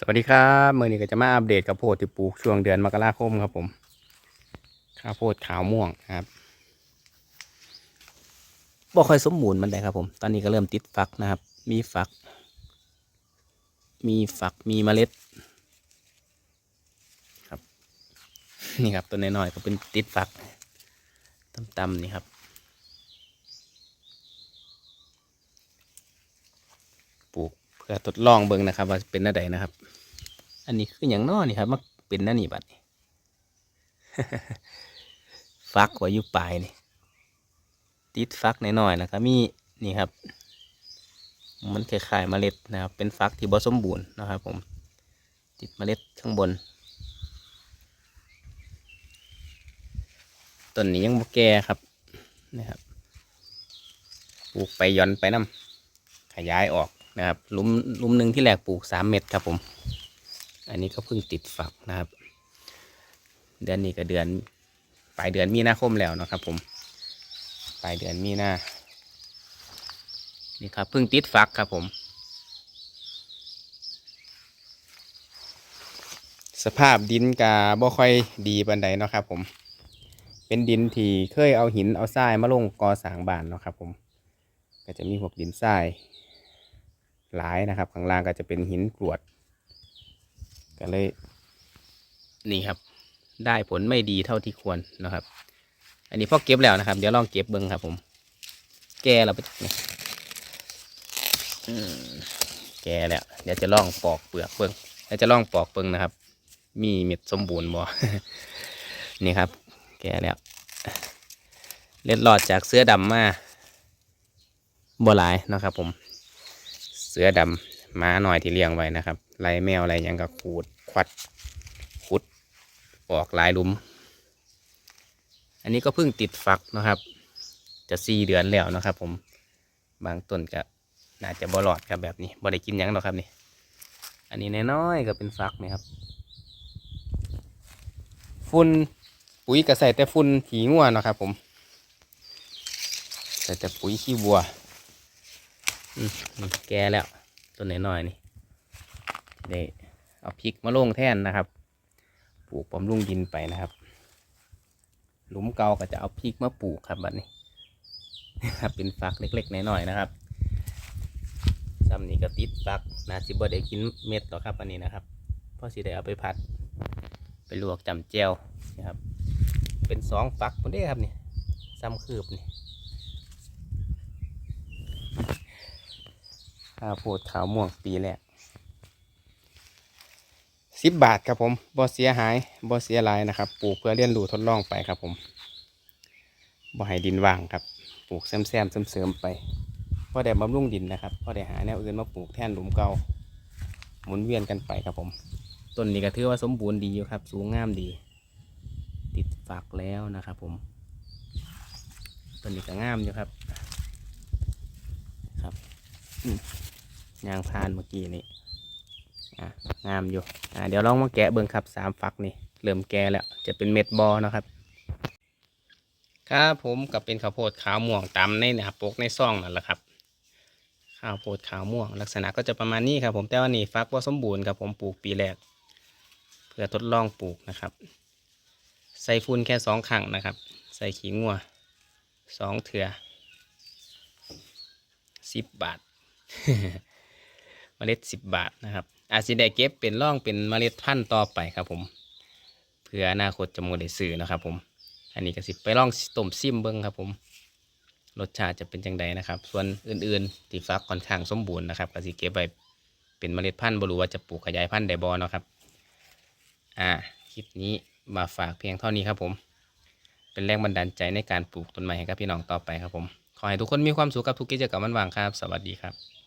สวัสดีครับเมื่อนี้ก็จะมาอัปเดตกับโพดที่ปลูกช่วงเดือนมกราคมครับผม ข้าวโพดขาวม่วงครับบ่ค่อยสมบูรณ์มันได้ครับผม ตอนนี้ก็เริ่มติดฝักนะครับ มีฝัก มีฝักมีเมล็ด ครับ นี่ครับต้นน้อยๆก็เป็นติดฝักต่ำๆนี่ครับปลูกเพื่อทดลองเบิ่งนะครับ ว่าเป็นอะไรนะครับ อันนี้คืออย่างน้อนี่ครับมาเป็นนั่นนี่บัดนี้ฟักไว้อยู่ปลายนี่ติดฟักน้อยๆนะครับมีนี่ครับ มันคล้ายๆเมล็ดนะครับ เป็นฟักที่บ่สมบูรณ์นะครับผม ติดเมล็ดข้างบนต้นนี้ยังบ่แก่ครับนะครับปลูกไปย่อนไปน้ำขยายออกนะครับลุมลุมหนึ่งที่แรกปลูกสามเม็ดครับผม อันนี้ก็เพิ่งติดฝักนะครับ เดือนนี้ก็เดือนปลายเดือนมีนาคมแล้วนะครับ ผม ปลายเดือนมีนานี่ครับเพิ่งติดฝักครับผม สภาพดินกาบ่ค่อยดีปานใดเนาะครับ ผม เป็นดินที่เคยเอาหินเอาทรายมาลงกอสางบานเนาะครับ ผม ก็จะมีพวกดินทรายหลายนะครับ ข้างล่างก็จะเป็นหินกรวด ก็เลย นี่ครับ ได้ผลไม่ดีเท่าที่ควรนะครับ อันนี้พอเก็บแล้วนะครับ เดี๋ยวลองเก็บเบิ้งครับ ผม แก่แล้วไปแก่แล้ว เดี๋ยวจะลองปอกเปลือกเบิ้งเดี๋ยวจะลองปอกเบิ้งนะครับ มีเม็ดสมบูรณ์บ่นี่ครับ แก่แล้วเล็ดหลอดจากเสื้อดำมาบ่หลายนะครับ ผม เสื้อดำม้าหน่อยที่เลี้ยงไว้นะครับ ไล่แมวอะไรยังก็ขูดควัดขุดออกหลายหลุม อันนี้ก็เพิ่งติดฝักนะครับ จะสี่เดือนแล้วนะครับ ผมบางต้นก็น่าจะบอลอดครับแบบนี้บ่ได้กินยังหรอกครับนี่ อันนี้น้อยๆก็เป็นฝักนะครับ ฝุ่นปุ๋ยก็ใส่แต่ฝุ่นขี้งัวนะครับ ผม ใส่แต่ปุ๋ยขี้วัวแก่แล้วต้นน้อยๆนี่ ได้เอาพริกมาลงแท่นนะครับ ปลูกบำรุงดินไปนะครับ หลุมเก่าก็จะเอาพริกมาปลูกครับบัดนี้ครับเป็นฝักเล็กๆน้อยๆนะครับซ้ำนี้ก็ติดฝักนาจิบ่ได้กินเม็ดหรอครับอันนี้นะครับเพราะสิได้เอาไปผัด ไปลวกจำแจวนะครับ เป็นสองฝักหมดเลยครับนี่ซ้ำคืบนี่ข้าวโพดขาวม่วงปีแรก สิบบาทครับผมบ่เสียหายบ่เสียหลายนะครับ ปลูกเพื่อเรียนรู้ทดลองไปครับผมบ่ให้ดินว่างครับ ปลูกแซมแซมๆเสริมๆไปพอได้บำรุงดินนะครับพอได้หาแนวอื่นมาปลูกแทนหลุมเก่าหมุนเวียนกันไปครับผมต้นนี้ก็ถือว่าสมบูรณ์ดีอยู่ครับ สูงงามดี ติดฝักแล้วนะครับ ผมต้นนี้ก็งามอยู่ครับ ครับยางพานเมื่อกี้นี่อะ งามอยู่อ่าเดี๋ยวลองมาแกะเบิ่งครับสามฝักนี่เริ่มแก่แล้วจะเป็นเม็ดบอนะครับครับผมกับเป็นข้าวโพดขาวม่วงตามในหนาปกในซ่องนั่นแหละครับ ข้าวโพดขาวม่วง ลักษณะก็จะประมาณนี้ครับผมแต่ว่านี่ฟักว่าสมบูรณ์ครับผมปลูกปีแรกเพื่อทดลองปลูกนะครับ ใส่ฟุ้นแค่สองครั้งนะครับ ใส่ขี้งัวสองเถื่อสิบบาท เมล็ดสิบบาทนะครับ อาจจะได้เก็บเป็นร่องเป็นเมล็ดพันธุ์ต่อไปครับผม เพื่ออนาคตจะมได้ซื้อนะครับผม อันนี้ก็สิไปลองต้มซิมเบิ้งครับผมรสชาติจะเป็นจังใดนะครับ ส่วนอื่นๆที่ฟักค่อนข้างสมบูรณ์นะครับก็สิเก็บไว้เป็นเมล็ดพันธุ์บรูว่าจะปลูกขยายพันธุ์ได้บ่เนะครับ อ่า คลิปนี้มาฝากเพียงเท่านี้ครับผม เป็นแรงบันดาลใจในการปลูกต้นไม้ให้กับพี่น้องต่อไปครับผม ขอให้ทุกคนมีความสุขกับทุกกิจกรรมวันว่างครับ สวัสดีครับ